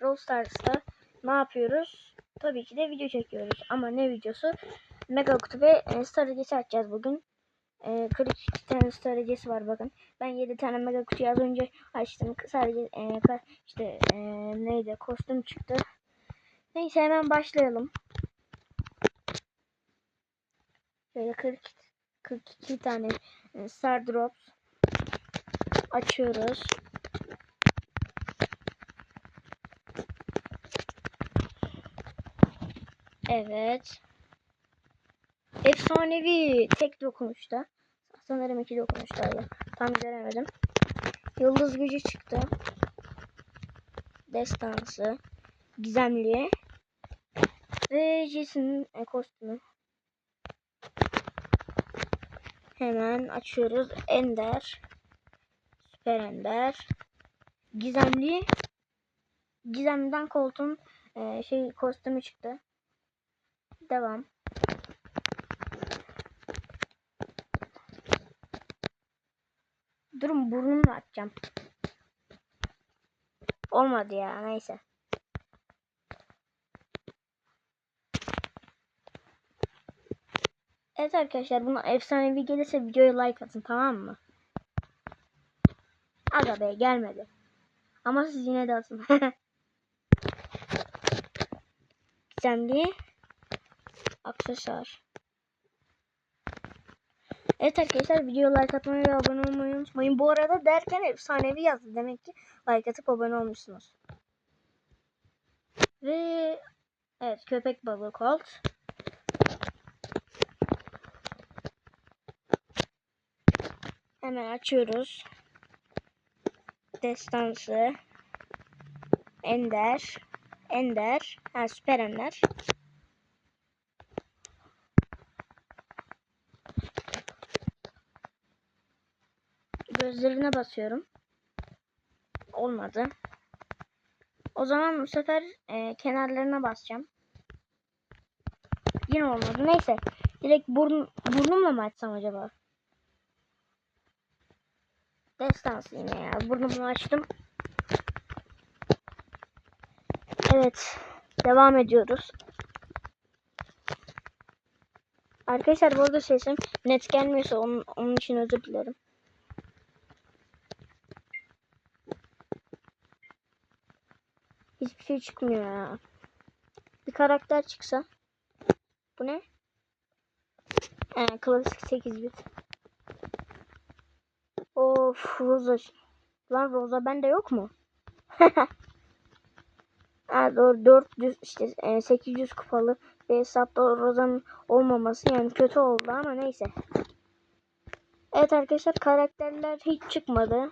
Brawl ne yapıyoruz? Tabii ki de video çekiyoruz. Ama ne videosu? Mega kutu ve e, star açacağız bugün. E, 42 tane star var bakın. Ben 7 tane mega kutuyu az önce açtım. Sadece e, işte e, neydi kostüm çıktı. Neyse hemen başlayalım. Şöyle 40 42 tane e, star drops açıyoruz. Evet. Efsanevi tek dokunuşta. Sanırım iki dokunuştaydı. Tam göremedim. Yıldız gücü çıktı. Destansı. Gizemli. Ve Jason'ın e, kostümü. Hemen açıyoruz. Ender. Süper Ender. Gizemli. Gizemden koltuğun e, şey kostümü çıktı. Devam. Durun burnumla atacağım. Olmadı ya neyse. Evet arkadaşlar buna efsanevi gelirse videoya like atın tamam mı? Aga be gelmedi. Ama siz yine de atın. Gizemli aksesuar. Evet arkadaşlar videoya like atmayı ve abone olmayı unutmayın. Bu arada derken efsanevi yazdı. Demek ki like atıp abone olmuşsunuz. Ve evet köpek balığı Colt. Hemen açıyoruz. Destansı. Ender. Ender. Ha süper Ender. Gözlerine basıyorum. Olmadı. O zaman bu sefer e, kenarlarına basacağım. Yine olmadı. Neyse. Direkt burn, burnumla mı açsam acaba? Destansı yine ya. Burnumu açtım. Evet. Devam ediyoruz. Arkadaşlar bu arada sesim net gelmiyorsa onun, onun için özür dilerim. Hiçbir şey çıkmıyor ya. Bir karakter çıksa. Bu ne? Ee, klasik 8 bit. Of Rosa. Lan Rosa bende yok mu? ha doğru 400 işte e, 800 kupalı bir hesapta Rosa'nın olmaması yani kötü oldu ama neyse. Evet arkadaşlar karakterler hiç çıkmadı.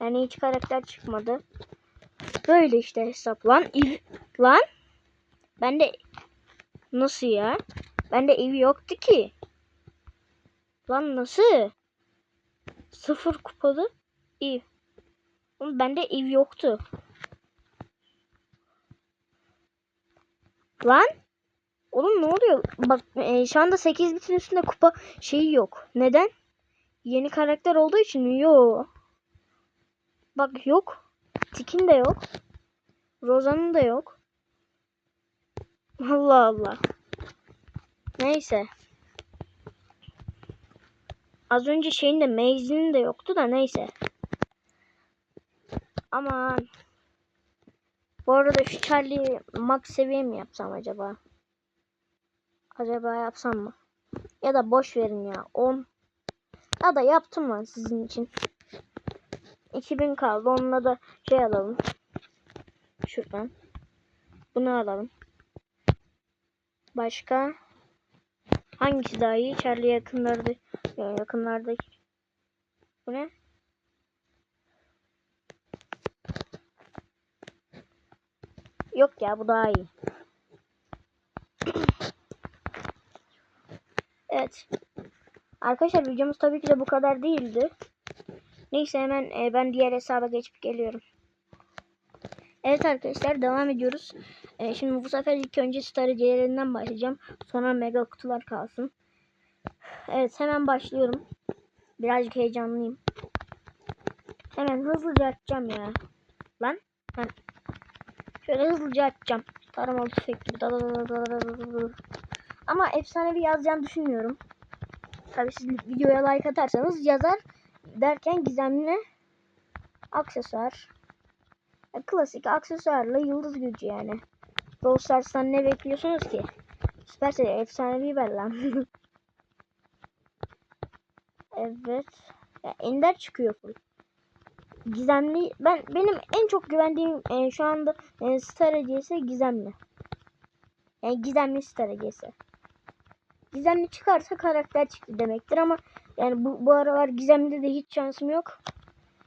Yani hiç karakter çıkmadı. Böyle işte hesap lan. Ev, lan. Ben de nasıl ya? Bende evi yoktu ki. Lan nasıl? Sıfır kupalı ev. Oğlum bende ev yoktu. Lan. Oğlum ne oluyor? Bak e, şu anda 8 bitin üstünde kupa şeyi yok. Neden? Yeni karakter olduğu için? Yok. Bak yok. Tikin de yok. Rozan'ın da yok. Allah Allah. Neyse. Az önce şeyin de Maze'nin de yoktu da neyse. Aman. Bu arada şu Charlie max seviye mi yapsam acaba? Acaba yapsam mı? Ya da boş verin ya. 10. Ya da yaptım lan sizin için. 2000 kaldı. Onunla da şey alalım. Şuradan. Bunu alalım. Başka hangisi daha iyi? Charlie yakınlarda yakınlardaki. Bu ne? Yok ya bu daha iyi. evet. Arkadaşlar videomuz tabii ki de bu kadar değildi. Neyse hemen e, ben diğer hesaba geçip geliyorum. Evet arkadaşlar devam ediyoruz. E, şimdi bu sefer ilk önce star hediyelerinden başlayacağım. Sonra mega kutular kalsın. Evet hemen başlıyorum. Birazcık heyecanlıyım. Hemen hızlıca açacağım ya. Lan. Ben... Şöyle hızlıca açacağım. Taramalı tüfek gibi. Ama efsanevi yazacağını düşünmüyorum. Tabii siz videoya like atarsanız yazar derken gizemli aksesuar. Ya, klasik aksesuarla yıldız gücü yani. Brawl Stars'tan ne bekliyorsunuz ki? Süpersel efsanevi ver lan. evet. Ya, Ender çıkıyor full. Gizemli ben benim en çok güvendiğim e, şu anda e, star hediyesi gizemli. Yani gizemli star hediyesi. Gizemli çıkarsa karakter çıktı demektir ama yani bu, bu aralar gizemli de hiç şansım yok.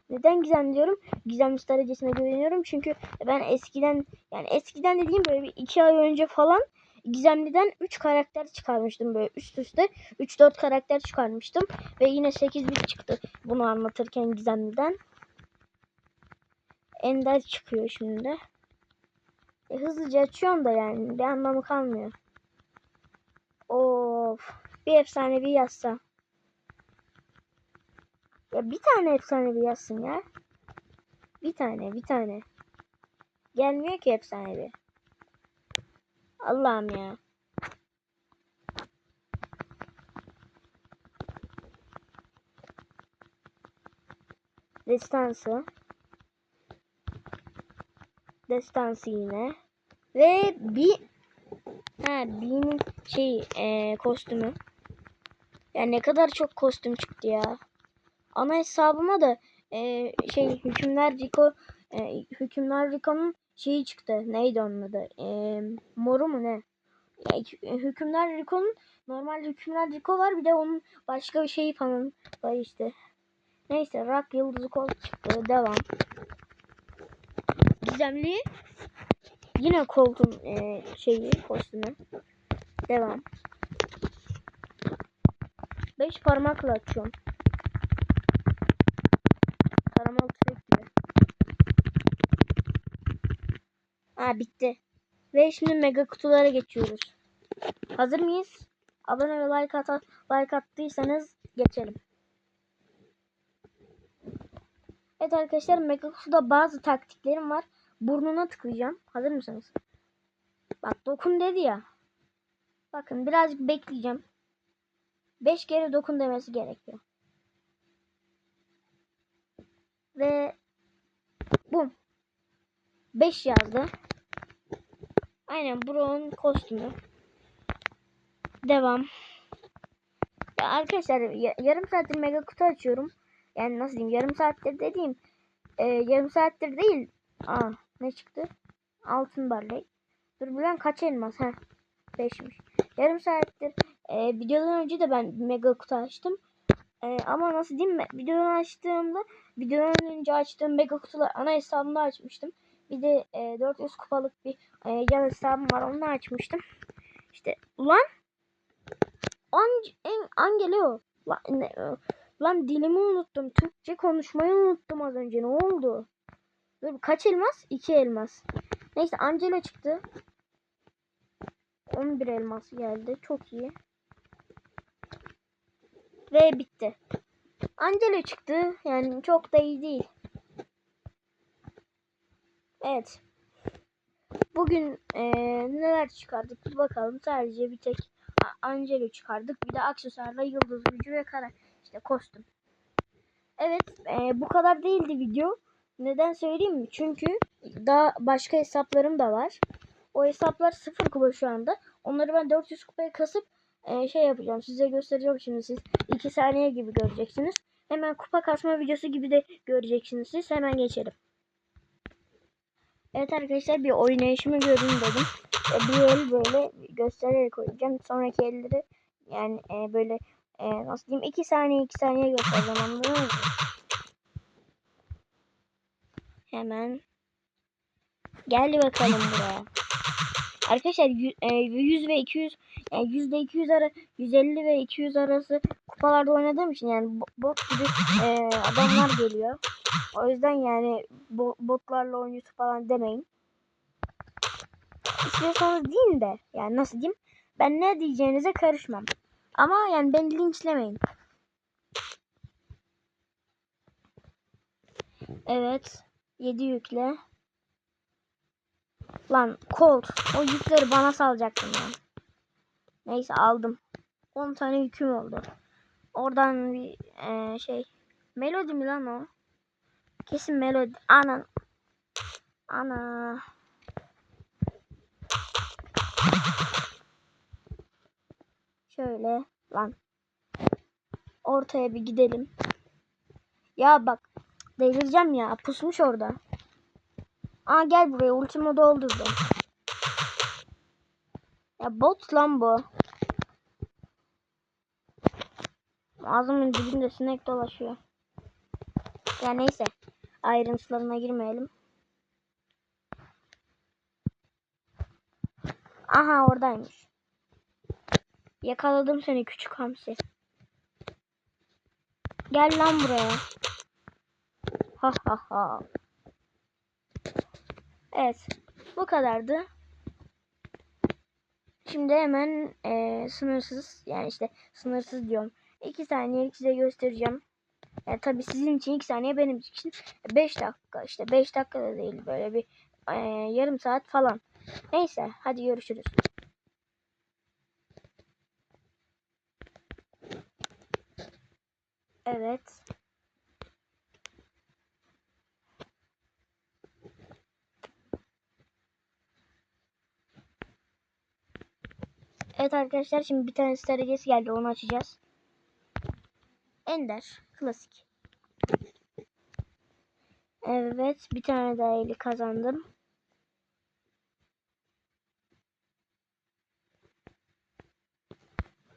Neden gizem diyorum? Gizemli star hediyesine güveniyorum çünkü ben eskiden yani eskiden dediğim böyle bir iki ay önce falan Gizemli'den 3 karakter çıkarmıştım böyle üst üste 3-4 karakter çıkarmıştım ve yine 8 bit çıktı bunu anlatırken Gizemli'den. Ender çıkıyor şimdi. E, hızlıca açıyorum da yani bir anlamı kalmıyor. Of. Bir efsanevi yazsa. Ya bir tane efsanevi yazsın ya. Bir tane bir tane. Gelmiyor ki efsanevi. Allah'ım ya. Destansı. Destansı yine. Ve bir ha B'nin şey e, kostümü. Ya ne kadar çok kostüm çıktı ya. Ana hesabıma da e, şey hükümler Rico e, hükümler Rico'nun şeyi çıktı. Neydi onun adı? E, moru mu ne? Ya, hükümler Rico'nun normal hükümler Rico var. Bir de onun başka bir şeyi falan var işte. Neyse Rock Yıldızı Kol çıktı. Devam. Gizemli. Yine koltuğun e, şeyi kostümü. Devam. 5 parmakla açıyorum. Taramalı tüfek gibi. Ha bitti. Ve şimdi mega kutulara geçiyoruz. Hazır mıyız? Abone ve like, at like attıysanız geçelim. Evet arkadaşlar mega kutuda bazı taktiklerim var. Burnuna tıklayacağım. Hazır mısınız? Bak dokun dedi ya. Bakın birazcık bekleyeceğim. 5 kere dokun demesi gerekiyor. Ve bum. 5 yazdı. Aynen Brown kostümü. Devam. Ya arkadaşlar yarım saattir mega kutu açıyorum. Yani nasıl diyeyim yarım saattir dediğim e, yarım saattir değil. Aa ne çıktı? Altın barley. Dur bilen kaç elmas? ha? 5'miş. Yarım saattir e, videodan önce de ben mega kutu açtım. E, ama nasıl diyeyim mi? Videodan açtığımda videodan önce açtığım mega kutular ana hesabımda açmıştım. Bir de e, 400 kupalık bir e, yan hesabım var. Onu açmıştım. İşte ulan An en Angelio lan, ne, lan dilimi unuttum. Türkçe konuşmayı unuttum az önce. Ne oldu? Dur, kaç elmas? 2 elmas. Neyse Angelo çıktı. 11 elmas geldi. Çok iyi. Ve bitti. Angelo çıktı. Yani çok da iyi değil. Evet. Bugün e, neler çıkardık bir bakalım. Sadece bir tek Angelo çıkardık. Bir de aksesuarla yıldız gücü ve kara işte kostüm. Evet e, bu kadar değildi video. Neden söyleyeyim mi? Çünkü daha başka hesaplarım da var. O hesaplar sıfır kupa şu anda. Onları ben 400 kupaya kasıp e, şey yapacağım. Size göstereceğim şimdi siz 2 saniye gibi göreceksiniz. Hemen kupa kasma videosu gibi de göreceksiniz siz. Hemen geçelim. Evet arkadaşlar bir oynayışımı görün dedim. E, bir el böyle göstererek koyacağım. Sonraki elleri yani e, böyle e, nasıl diyeyim 2 saniye 2 saniye göstereceğim anladınız mı? Hemen gel bakalım buraya. Arkadaşlar 100 ve 200 yani yüzde 200 ara 150 ve 200 arası kupalarda oynadığım için yani bot gibi e, adamlar geliyor. O yüzden yani botlarla oyuncusu falan demeyin. İstiyorsanız deyin de yani nasıl diyeyim ben ne diyeceğinize karışmam. Ama yani beni linçlemeyin. Evet. 7 yükle. Lan Colt. O yükleri bana salacaktın lan. Neyse aldım. 10 tane yüküm oldu. Oradan bir e, şey. Melodi mi lan o? Kesin melodi. Anan. Ana. Şöyle lan. Ortaya bir gidelim. Ya bak. Delireceğim ya. Pusmuş orada. Aa gel buraya. Ultimi doldurdum. Ya bot lan bu. Ağzımın dibinde sinek dolaşıyor. Ya neyse. Ayrıntılarına girmeyelim. Aha oradaymış. Yakaladım seni küçük hamsi. Gel lan buraya. Ha ha ha. Evet. Bu kadardı. Şimdi hemen e, sınırsız yani işte sınırsız diyorum. 2 saniye size göstereceğim. Yani tabii sizin için 2 saniye benim için 5 dakika işte 5 dakika da değil böyle bir e, yarım saat falan. Neyse hadi görüşürüz. Evet. Evet arkadaşlar şimdi bir tane derecesi geldi onu açacağız. Ender klasik. Evet bir tane daha eli kazandım.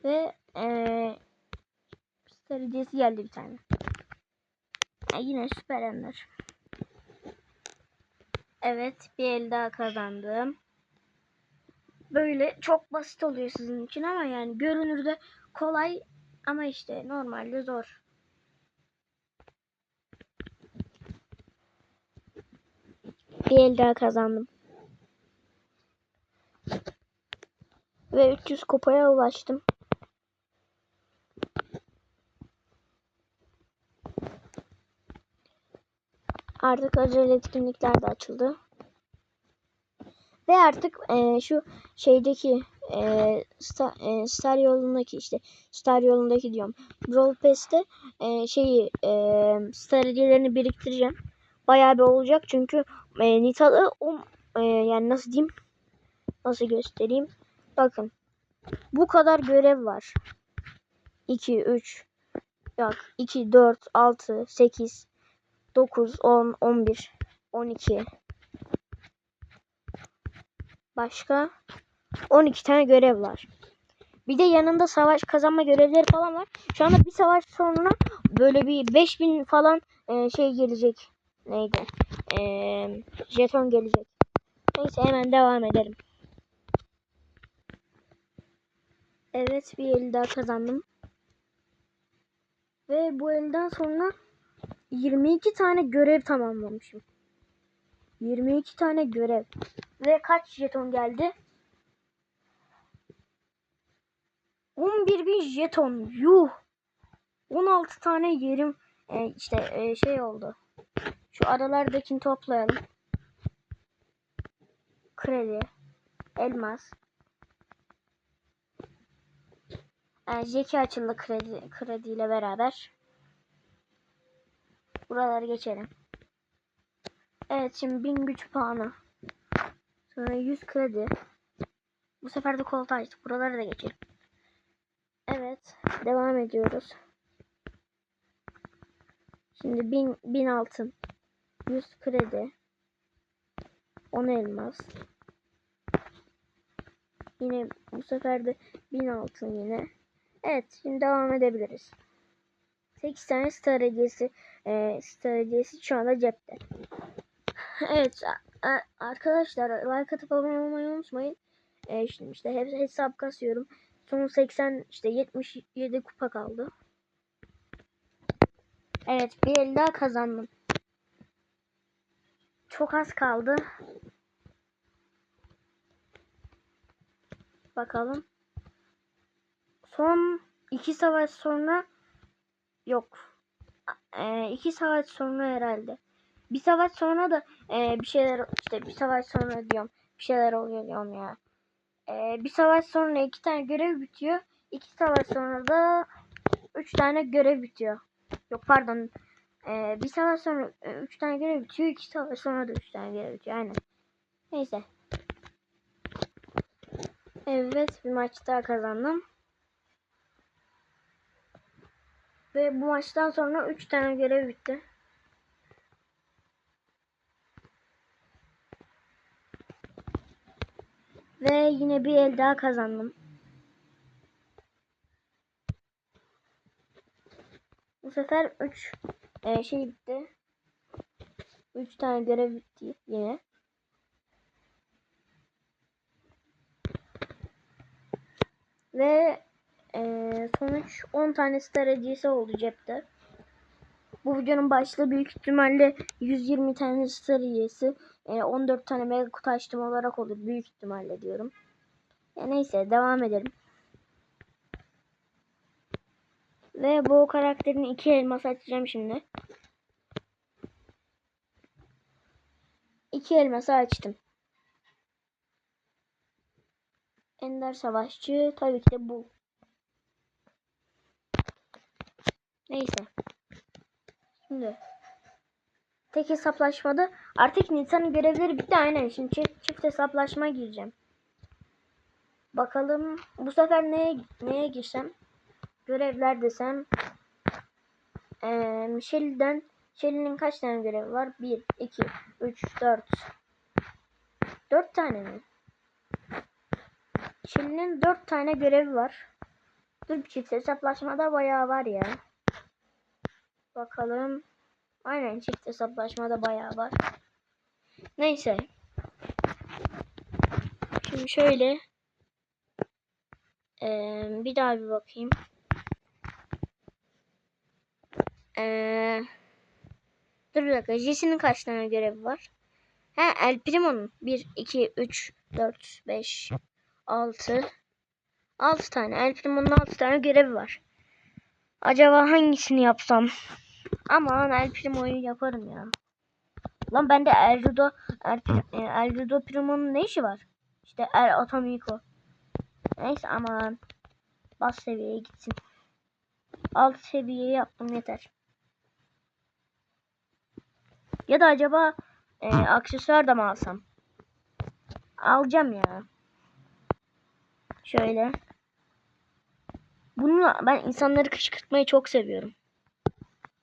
Ve ee, derecesi geldi bir tane. E, yine süper ender. Evet bir el daha kazandım. Böyle çok basit oluyor sizin için ama yani görünürde kolay ama işte normalde zor. Bir el daha kazandım. Ve 300 kupaya ulaştım. Artık özel etkinlikler de açıldı. Ve artık e, şu şeydeki e, star, e, star yolundaki işte star yolundaki diyorum. Brawl Pass'te e, şeyi e, star hediyelerini biriktireceğim. Bayağı bir olacak çünkü e, Nitalı o e, yani nasıl diyeyim nasıl göstereyim. Bakın bu kadar görev var. 2 3 yok 2 4 6 8 9 10 11 12 Başka 12 tane görev var. Bir de yanında savaş kazanma görevleri falan var. Şu anda bir savaş sonuna böyle bir 5000 falan e, şey gelecek. Neydi? E, jeton gelecek. Neyse hemen devam edelim. Evet bir el daha kazandım. Ve bu elden sonra 22 tane görev tamamlamışım. 22 tane görev. Ve kaç jeton geldi? 11.000 jeton. Yuh. 16 tane yerim e, işte e, şey oldu. Şu aralardakini toplayalım. Kredi. Elmas. Yani Jeki açıldı kredi krediyle beraber. Buraları geçelim. Evet şimdi 1000 güç puanı. Sonra 100 kredi. Bu sefer de koltuğa açtık. Buraları da geçelim. Evet. Devam ediyoruz. Şimdi 1000, 1000 altın. 100 kredi. 10 elmas. Yine bu sefer de 1000 altın yine. Evet şimdi devam edebiliriz. 8 tane star hediyesi, e, star şu anda cepte. Evet arkadaşlar like atıp abone olmayı unutmayın. E, şimdi işte hep hesap kasıyorum. Son 80 işte 77 kupa kaldı. Evet bir el daha kazandım. Çok az kaldı. Bakalım. Son iki savaş sonra yok. E, iki savaş sonra herhalde. Bir savaş sonra da e, bir şeyler işte bir savaş sonra diyorum bir şeyler oluyor diyorum ya. E, bir savaş sonra iki tane görev bitiyor. İki savaş sonra da üç tane görev bitiyor. Yok pardon. E, bir savaş sonra e, üç tane görev bitiyor. iki savaş sonra da üç tane görev bitiyor. Aynen. Neyse. Evet bir maç daha kazandım. Ve bu maçtan sonra 3 tane görev bitti. Ve yine bir el daha kazandım. Bu sefer 3 e, şey bitti. 3 tane görev bitti yine. Ve ee, sonuç 10 tane star oldu cepte. Bu videonun başlığı büyük ihtimalle 120 tane hediyesi. E, 14 tane mega kutu açtım olarak olur. Büyük ihtimalle diyorum. E, neyse devam edelim. Ve bu karakterin iki elmas açacağım şimdi. İki elması açtım. Ender Savaşçı tabii ki de bu. Neyse. Şimdi tek hesaplaşmada artık Nisan'ın görevleri bitti aynen. Şimdi çift, çift hesaplaşma gireceğim. Bakalım bu sefer neye neye girsem? Görevler desem ee, Shelly'den Shelly'nin kaç tane görevi var? 1, 2, 3, 4 4 tane mi? Shelly'nin 4 tane görevi var. Dur çift hesaplaşmada bayağı var ya. Bakalım. Aynen çift hesaplaşmada bayağı var. Neyse. Şimdi şöyle. Ee, bir daha bir bakayım. Ee, dur bir dakika. Jesse'nin kaç tane görevi var? He El Primo'nun 1, 2, 3, 4, 5, 6 6 tane. El Primo'nun 6 tane görevi var. Acaba hangisini yapsam? Aman El Primo'yu yaparım ya. Lan bende El Rudo El, e, El Rudo Primo'nun ne işi var? İşte El Atomico. Neyse aman. Bas seviyeye gitsin. Alt seviye yaptım yeter. Ya da acaba e, aksesuar da mı alsam? Alacağım ya. Şöyle. Bununla ben insanları kışkırtmayı çok seviyorum.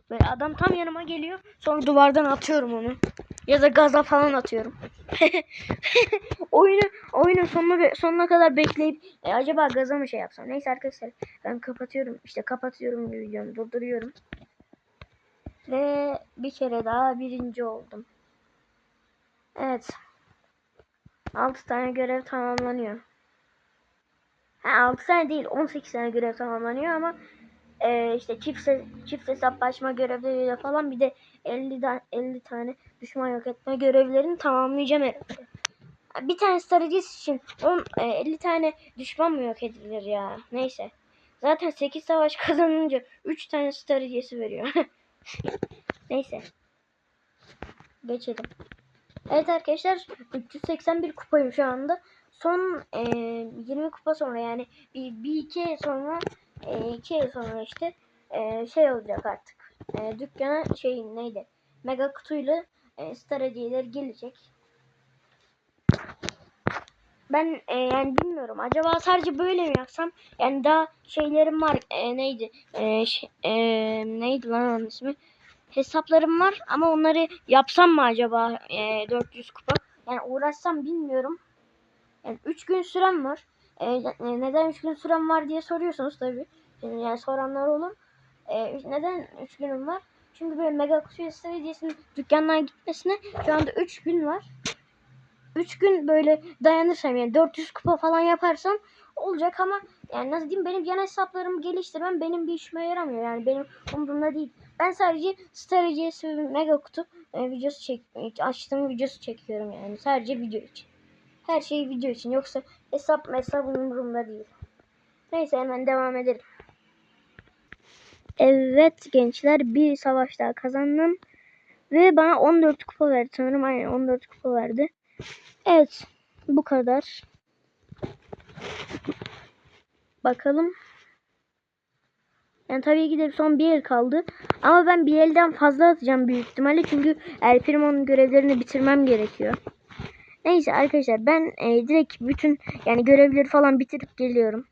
Böyle adam tam yanıma geliyor. Sonra duvardan atıyorum onu. Ya da gaza falan atıyorum. oyunu oyunun sonuna sonuna kadar bekleyip e, acaba gaza mı şey yapsam? Neyse arkadaşlar ben kapatıyorum. İşte kapatıyorum videomu durduruyorum. Ve bir kere daha birinci oldum. Evet. 6 tane görev tamamlanıyor. Ha, 6 tane değil 18 tane görev tamamlanıyor ama e, işte çift, çift hesaplaşma görevleriyle falan bir de 50, da, 50 tane düşman yok etme görevlerini tamamlayacağım herhalde. Bir tane stratejist için 10, e, 50 tane düşman mı yok edilir ya? Neyse. Zaten 8 savaş kazanınca 3 tane stratejisi veriyor. Neyse. Geçelim. Evet arkadaşlar 381 kupayım şu anda. Son e, 20 kupa sonra yani bir, bir iki ay sonra e, iki ay sonra işte e, şey olacak artık. E, dükkana şey neydi? Mega kutuyla e, star hediyeleri gelecek. Ben e, yani bilmiyorum. Acaba sadece böyle mi yapsam? Yani daha şeylerim var. E, neydi? E, şey, e, neydi lan onun ismi? Hesaplarım var ama onları yapsam mı acaba e, 400 kupa? Yani uğraşsam bilmiyorum. Yani 3 gün sürem var. E, neden 3 gün sürem var diye soruyorsunuz tabi. Yani soranlar olur. E, neden 3 günüm var? Çünkü böyle mega kutu hediyesinin dükkandan gitmesine şu anda 3 gün var. 3 gün böyle dayanırsam yani 400 kupa falan yaparsam olacak ama yani nasıl diyeyim benim yan hesaplarımı geliştirmem benim bir işime yaramıyor. Yani benim umurumda değil. Ben sadece hediyesi mega kutu e, videosu çek açtığım videosu çekiyorum yani. Sadece video için. Her şey video için. Yoksa hesap hesap umurumda değil. Neyse hemen devam edelim. Evet gençler bir savaş daha kazandım. Ve bana 14 kupa verdi sanırım. Aynen 14 kupa verdi. Evet. Bu kadar. Bakalım. Yani tabii ki de son bir el kaldı. Ama ben bir elden fazla atacağım büyük ihtimalle. Çünkü El Primo'nun görevlerini bitirmem gerekiyor. Neyse arkadaşlar ben e, direkt bütün yani görevleri falan bitirip geliyorum.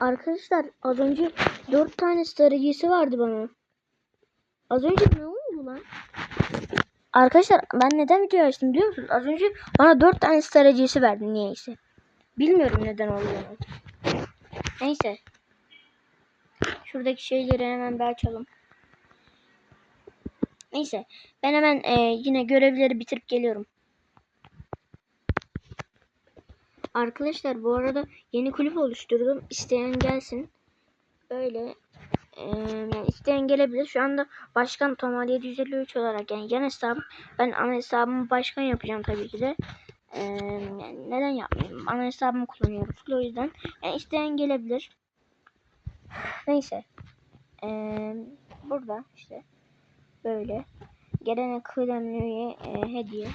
Arkadaşlar az önce 4 tane stratejisi vardı bana. Az önce ne oldu lan? Arkadaşlar ben neden video açtım biliyor musunuz? Az önce bana 4 tane stratejisi verdi niyeyse. Bilmiyorum neden olduğunu. Neyse. Şuradaki şeyleri hemen bir açalım. Neyse. Ben hemen e, yine görevleri bitirip geliyorum. Arkadaşlar bu arada yeni kulüp oluşturdum. İsteyen gelsin. Böyle e, yani isteyen gelebilir. Şu anda başkan Tomal 753 olarak yani yan hesabım. Ben ana hesabımı başkan yapacağım tabii ki de. E, yani neden yapmayayım? Ana hesabımı kullanıyorum. O yüzden yani isteyen gelebilir. Neyse. E, burada işte böyle gelene kıdemliye e, hediye.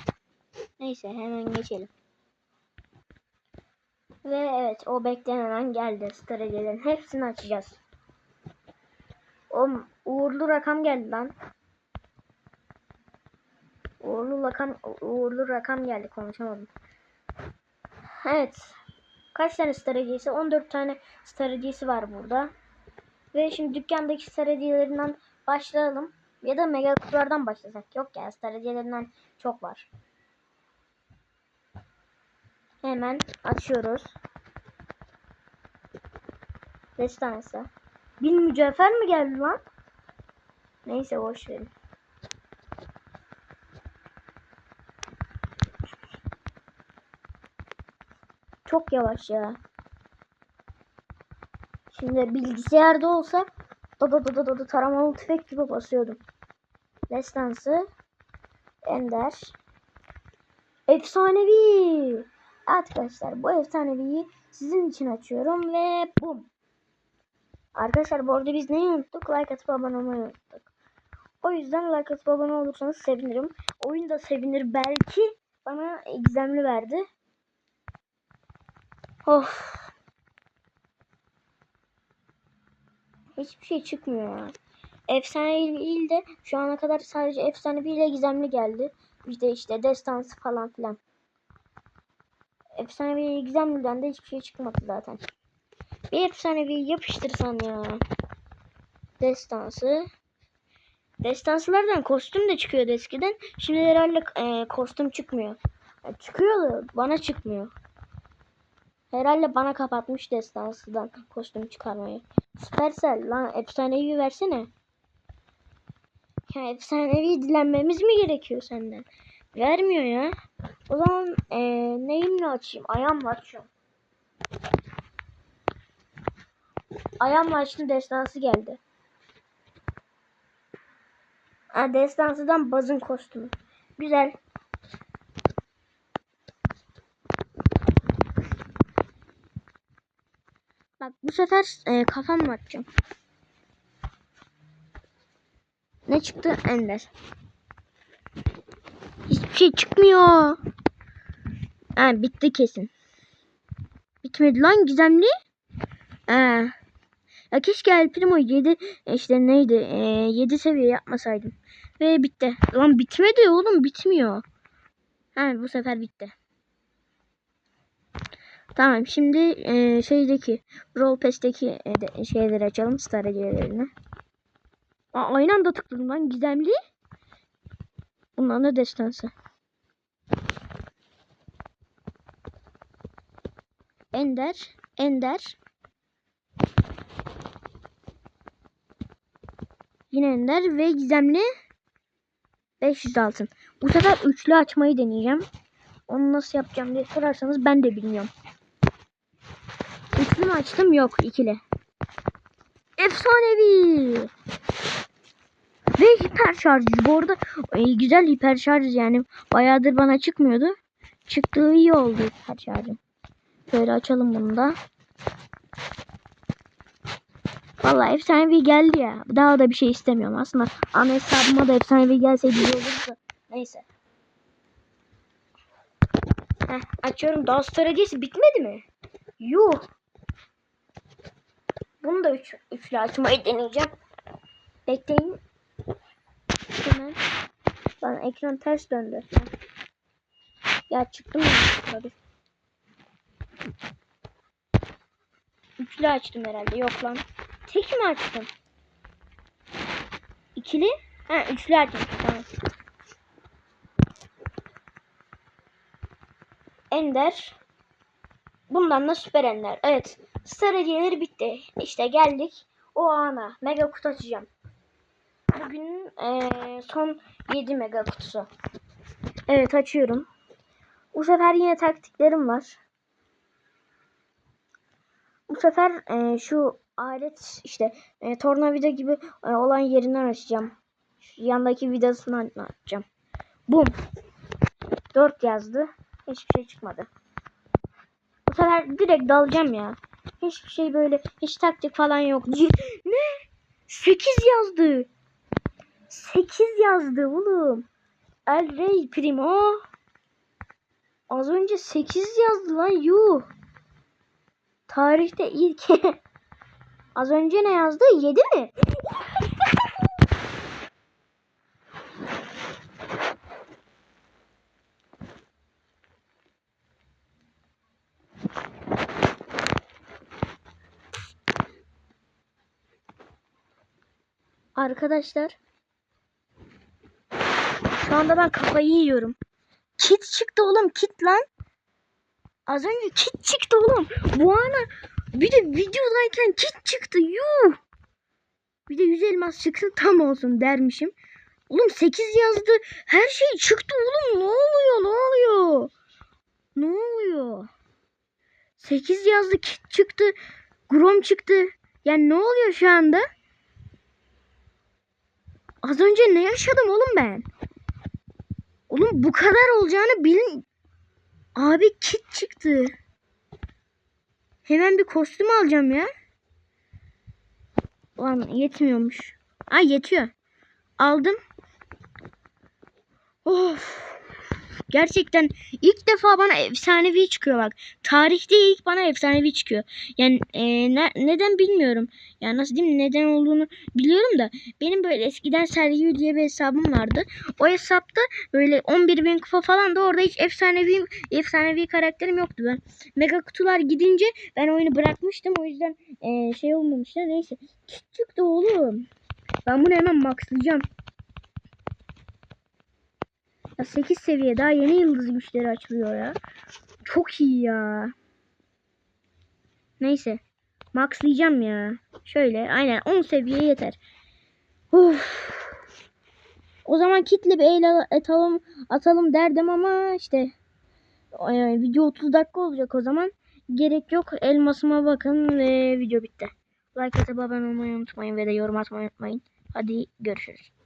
Neyse hemen geçelim. Ve evet o beklenen geldi. Stratejelerin hepsini açacağız. O uğurlu rakam geldi lan. Uğurlu rakam uğurlu rakam geldi konuşamadım. Evet. Kaç tane stratejisi? 14 tane stratejisi var burada. Ve şimdi dükkandaki stratejilerinden başlayalım. Ya da mega kutulardan başlasak. Yok ya stratejilerinden çok var. Hemen açıyoruz. Destansı. Bir mücevher mi geldi lan? Neyse boş verin. Çok yavaş ya. Şimdi bilgisayarda olsa da da da da, da taramalı tüfek gibi basıyordum. Destansı. Ender. Efsanevi. Arkadaşlar bu efsaneviyi sizin için açıyorum ve bum. Arkadaşlar bu arada biz neyi unuttuk? Like atıp abone olmayı unuttuk. O yüzden like atıp abone olursanız sevinirim. Oyun da sevinir belki. Bana gizemli verdi. Of. Hiçbir şey çıkmıyor. Efsanevi değil de şu ana kadar sadece efsanevi ile gizemli geldi. De işte destansı falan filan. Efsanevi gizemliden de hiçbir şey çıkmadı zaten. Bir efsanevi yapıştırsan ya. Destansı. Destansılardan kostüm de çıkıyordu eskiden. Şimdi herhalde e, kostüm çıkmıyor. Yani çıkıyordu. Bana çıkmıyor. Herhalde bana kapatmış destansıdan kostüm çıkarmayı. Supercell lan efsanevi versene. Ya efsanevi dilenmemiz mi gerekiyor senden? Vermiyor ya. O zaman e, neyimle açayım? Ayağımla açıyorum. Ayağımla açtım destansı geldi. Ha, destansıdan bazın kostümü. Güzel. Bak bu sefer e, kafamla açacağım. Ne çıktı? Ender. Hiçbir şey çıkmıyor. Ha bitti kesin. Bitmedi lan gizemli. Ha. Ya keşke El Primo 7 işte neydi? E, 7 seviye yapmasaydım. Ve bitti. Lan bitmedi oğlum bitmiyor. Ha bu sefer bitti. Tamam şimdi e, şeydeki Brawl Pass'teki e, şeyleri açalım. Stratejilerini. Aa, aynı anda tıkladım lan gizemli. Bunların da destansı. Ender. Ender. Yine Ender ve gizemli 500 altın. Bu sefer üçlü açmayı deneyeceğim. Onu nasıl yapacağım diye sorarsanız ben de bilmiyorum. Üçlü mü açtım? Yok ikili. Efsanevi. Ve hiper şarj. Bu arada e, güzel hiper şarj yani. Bayağıdır bana çıkmıyordu. Çıktığı iyi oldu hiper şarjım. Şöyle açalım bunu da. Vallahi efsanevi geldi ya. Daha da bir şey istemiyorum. Aslında ana hesabıma da efsanevi gelseydi iyi olurdu. Neyse. Heh, açıyorum. Daha stratejisi bitmedi mi? Yuh. Bunu da üç, üçlü açmayı deneyeceğim. Bekleyin. Hemen. Lan ekran ters döndü. Ya çıktım ya. Üçlü açtım herhalde. Yok lan. Tek mi açtım? İkili? Ha üçlü açtım. Tamam. Ender. Bundan da süper ender. Evet. Star hediyeleri bitti. İşte geldik. O ana. Mega kutu açacağım. Bugün eee, son 7 mega kutusu. Evet açıyorum. Bu sefer yine taktiklerim var. Bu sefer eee, şu alet işte eee, tornavida gibi eee, olan yerinden açacağım. Şu yandaki vidasını açacağım. Bum. 4 yazdı. Hiçbir şey çıkmadı. Bu sefer direkt dalacağım ya. Hiçbir şey böyle hiç taktik falan yok. Ne? 8 yazdı. 8 yazdı oğlum. El Rey Primo. Az önce 8 yazdı lan yuh. Tarihte ilk. Az önce ne yazdı? 7 mi? Arkadaşlar. Şu anda ben kafayı yiyorum. Kit çıktı oğlum kit lan. Az önce kit çıktı oğlum. Bu ana bir de videodayken kit çıktı. Yuh. Bir de 100 elmas çıktı tam olsun dermişim. Oğlum 8 yazdı. Her şey çıktı oğlum. Ne oluyor? Ne oluyor? Ne oluyor? 8 yazdı kit çıktı. Grom çıktı. Yani ne oluyor şu anda? Az önce ne yaşadım oğlum ben? Oğlum bu kadar olacağını bilin. Abi kit çıktı. Hemen bir kostüm alacağım ya. Lan yetmiyormuş. Ay yetiyor. Aldım. Of. Gerçekten ilk defa bana efsanevi çıkıyor bak. Tarihte ilk bana efsanevi çıkıyor. Yani e, ne- neden bilmiyorum. Yani nasıl diyeyim neden olduğunu biliyorum da. Benim böyle eskiden Sergio diye bir hesabım vardı. O hesapta böyle 11 bin kupa falan da orada hiç efsanevi efsanevi karakterim yoktu ben. Mega kutular gidince ben oyunu bırakmıştım. O yüzden e, şey olmamıştı. Neyse. Kit çıktı oğlum. Ben bunu hemen maxlayacağım. Ya 8 seviye daha yeni yıldız güçleri açılıyor ya. Çok iyi ya. Neyse. Maxlayacağım ya. Şöyle aynen 10 seviye yeter. Uf. O zaman kitle bir el al- atalım, atalım derdim ama işte e, video 30 dakika olacak o zaman. Gerek yok. Elmasıma bakın ve video bitti. Like atıp abone olmayı unutmayın ve de yorum atmayı unutmayın. Hadi görüşürüz.